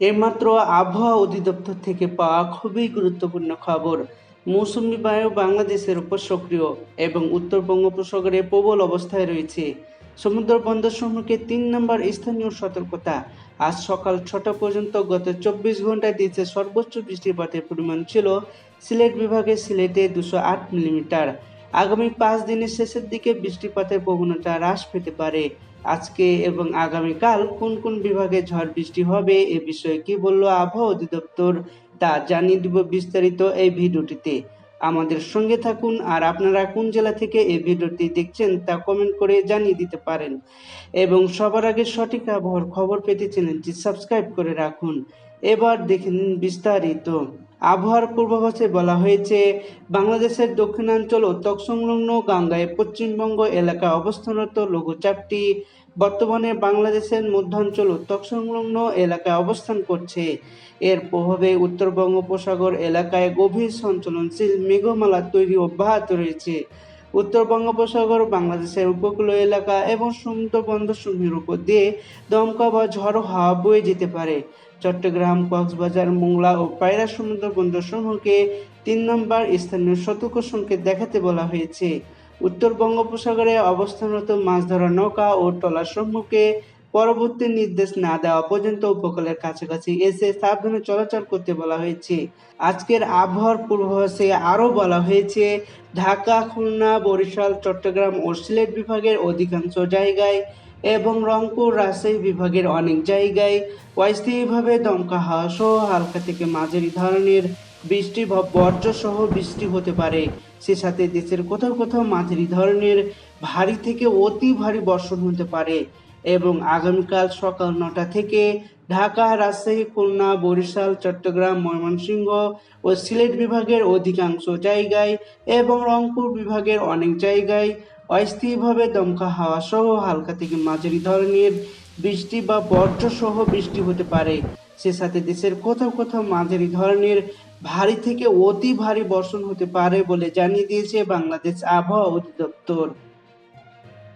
এইমাত্র আবহাওয়া অধিদপ্তর থেকে পাওয়া খুবই গুরুত্বপূর্ণ খবর। মৌসুমী বায়ু বাংলাদেশের উপর সক্রিয় এবং উত্তর বঙ্গোপসাগরে প্রবল অবস্থায় রয়েছে। সমুদ্র বন্দর সমূহকে তিন নম্বর স্থানীয় সতর্কতা। আজ সকাল ছটা পর্যন্ত গত চব্বিশ ঘন্টায় দিয়েছে সর্বোচ্চ বৃষ্টিপাতের পরিমাণ ছিল সিলেট বিভাগে সিলেটে দুশো আট মিলিমিটার। আগামী পাঁচ দিনের শেষের দিকে বৃষ্টিপাতের প্রবণতা হ্রাস পেতে পারে। আজকে এবং আগামীকাল কোন কোন বিভাগে ঝড় বৃষ্টি হবে এ বিষয়ে কি বলল আবহাওয়া অধিদপ্তর তা জানিয়ে দিব বিস্তারিত এই ভিডিওটিতে। আমাদের সঙ্গে থাকুন আর আপনারা কোন জেলা থেকে এই ভিডিওটি দেখছেন তা কমেন্ট করে জানিয়ে দিতে পারেন। এবং সবার আগে সঠিক আবহাওয়ার খবর পেতে চ্যানেলটি সাবস্ক্রাইব করে রাখুন। এবার দেখে নিন বিস্তারিত। আবহাওয়ার পূর্বাভাসে বলা হয়েছে, বাংলাদেশের দক্ষিণাঞ্চল ও তৎসংলগ্ন গাঙ্গায় পশ্চিমবঙ্গ এলাকায় অবস্থানরত লঘুচাপটি বর্তমানে বাংলাদেশের মধ্যাঞ্চল ও তৎসংলগ্ন এলাকায় অবস্থান করছে। এর প্রভাবে উত্তর বঙ্গোপসাগর এলাকায় গভীর সঞ্চলনশীল মেঘমালা তৈরি অব্যাহত রয়েছে। উত্তর বঙ্গোপসাগর বাংলাদেশের উপকূলীয় এলাকা এবং সমুদ্র বন্দরসমূহের উপর দিয়ে দমকা বা ঝড়ো হাওয়া বয়ে যেতে পারে। চট্টগ্রাম, কক্সবাজার, মোংলা ও পায়রা সমুদ্র বন্দরসমূহকে তিন নম্বর স্থানীয় সতর্ক সংকেত দেখাতে বলা হয়েছে। উত্তর বঙ্গোপসাগরে অবস্থানরত মাছ ধরা নৌকা ও ট্রলারসমূহকে পরবর্তী নির্দেশ না দেওয়া পর্যন্ত উপকূলের কাছাকাছি এসে সাবধানে চলাচল করতে বলা হয়েছে। আজকের আবহাওয়ার পূর্বাভাসে আরও বলা হয়েছে, ঢাকা, খুলনা, বরিশাল, চট্টগ্রাম ও সিলেট বিভাগের অধিকাংশ জায়গায় এবং রংপুর রাজশাহী বিভাগের অনেক জায়গায় অস্থায়ীভাবে দমকা হাওয়া সহ হালকা থেকে মাঝারি ধরনের বৃষ্টি বা বর্জ্য সহ বৃষ্টি হতে পারে। সে সাথে দেশের কোথাও কোথাও মাঝারি ধরনের ভারী থেকে অতি ভারী বর্ষণ হতে পারে এবং আগামীকাল সকাল নটা থেকে ঢাকা, রাজশাহী, খুলনা, বরিশাল, চট্টগ্রাম, ময়মনসিংহ ও সিলেট বিভাগের অধিকাংশ জায়গায় এবং রংপুর বিভাগের অনেক জায়গায় অস্থায়ীভাবে দমকা হাওয়া সহ হালকা থেকে মাঝারি ধরনের বৃষ্টি বা বর্জ্য সহ বৃষ্টি হতে পারে। সে সাথে দেশের কোথাও কোথাও মাঝারি ধরনের ভারী থেকে অতি ভারী বর্ষণ হতে পারে বলে জানিয়ে দিয়েছে বাংলাদেশ আবহাওয়া অধিদপ্তর।